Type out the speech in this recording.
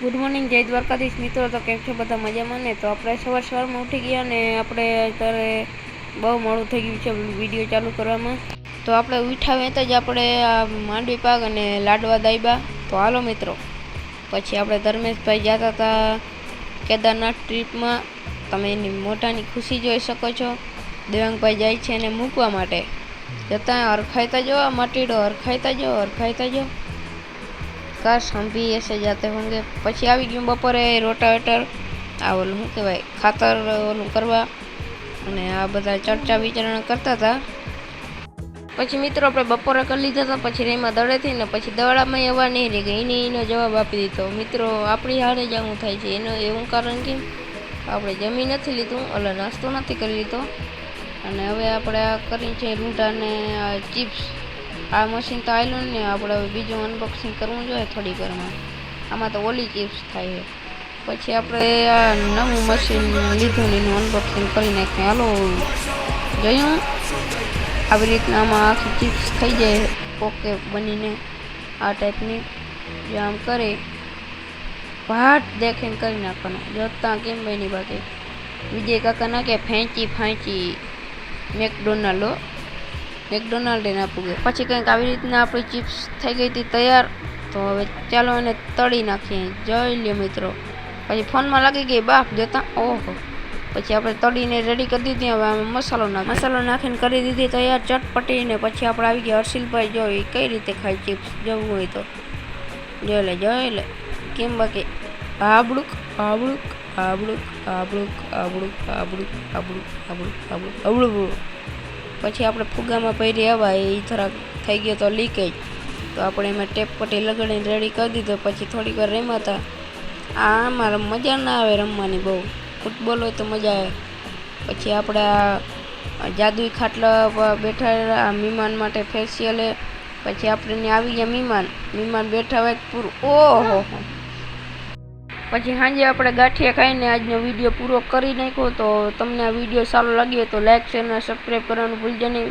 Good morning જય દ્વારકાધીશ. મિત્રો, તો કેમ છો? બધા મજામાં ને? તો આપણે સવાર સવારમાં ઉઠી ગયા ને આપણે અત્યારે બહુ મોડું થઈ ગયું છે વીડિયો ચાલુ કરવામાં. તો આપણે ઉઠાવે જ આપણે આ માંડવી પાક અને લાડવા દાઈબા તો હાલો મિત્રો, પછી આપણે ધર્મેશભાઈ જતા હતા કેદારનાથ ટ્રીપમાં. તમે એની મોટાની ખુશી જોઈ શકો છો. દેવાંગભાઈ જાય છે એને મૂકવા માટે. જતાં હરખાઈતા જો, આ મટીડો હરખાઈતા જો હરખાઈતા જો. કાશ હમ ભી એસે જાતે હોંગે. પછી આવી ગયું બપોરે રોટાવેટર, આ ઓલું શું કહેવાય, ખાતર ઓલું કરવા. અને આ બધા ચર્ચા વિચારણા કરતા હતા. પછી મિત્રો આપણે બપોરે કરી લીધા હતા, પછી રેમાં દડેથી ને પછી દડામાં એવા નહીં રહી ગઈ એને એનો જવાબ આપી દીધો. મિત્રો, આપણી હારે જ આવું થાય છે. એનું એવું કારણ કે આપણે જમી નથી લીધું, એટલે નાસ્તો નથી કરી લીધો. અને હવે આપણે આ કરી છે રૂંઢાને ચિપ્સ. આ મશીન તો આવેલું ને, આપણે હવે બીજું અનબોક્સિંગ કરવું જોઈએ થોડી વારમાં. આમાં તો ઓલી ચિપ્સ થાય છે. પછી આપણે આ નવું મશીન લીધું ને એનું અનબોક્સિંગ કરી નાખ્યું. હાલો, જોયું? આવી રીતના આમાં આખી ચિપ્સ થઈ જાય ઓકે બનીને. આ ટાઈપની જે આમ કરે ભાટ દેખીને કરી નાખવાનું. જોતા કેમ બની બાકી? વિજય કાકા કે ફેંચી ફાંચી. મેકડોનાલ્ડો મેકડોનાલ્ડે આપું ગયું પછી કંઈક આવી રીતના આપણી ચિપ્સ થઈ ગઈ હતી તૈયાર તો હવે ચાલો એને તળી નાખીએ જોઈ લ્યો મિત્રો પછી ફોનમાં લાગી ગઈ બાફ જોતા ઓહો પછી આપણે તળીને રેડી કરી દીધી હવે આમાં મસાલો નાખ મસાલો નાખીને કરી દીધી તૈયાર ચટપટીને પછી આપણે આવી ગયા હર્ષિલભાઈ જો એ કઈ રીતે ખાય ચિપ્સ જવું હોય તો જોઈ લે જોઈ લે કેમ બાકી આબડુક આબડુક આબડુક આબડુક આબડુક આબડુક આબડુક આબડુક આબડુક આબડુક પછી આપણે ફુગામાં પહેરી આવ્યા એ થોડાક થઈ ગયો તો લીકેજ તો આપણે એમાં ટેપ પટ્ટી લગાડીને રેડી કરી દીધો, પછી થોડીક વાર આ આમાં મજા ના આવે રમવાની બહુ. ફૂટબોલ હોય તો મજા આવે. પછી આપણે જાદુઈ ખાટલા પર બેઠા મહેમાન માટે ફેશિયલે પછી આપણે આવી ગયા મહેમાન મહેમાન બેઠા હોય પૂરું ઓહો પછી સાંજે આપણે ગાંઠિયા ખાઈને આજનો વીડિયો પૂરો કરી નાખ્યો તો તમને આ વીડિયો સારો લાગ્યો તો લાઈક શેર અને સબસ્ક્રાઈબ કરવાનું ભૂલજો નહીં.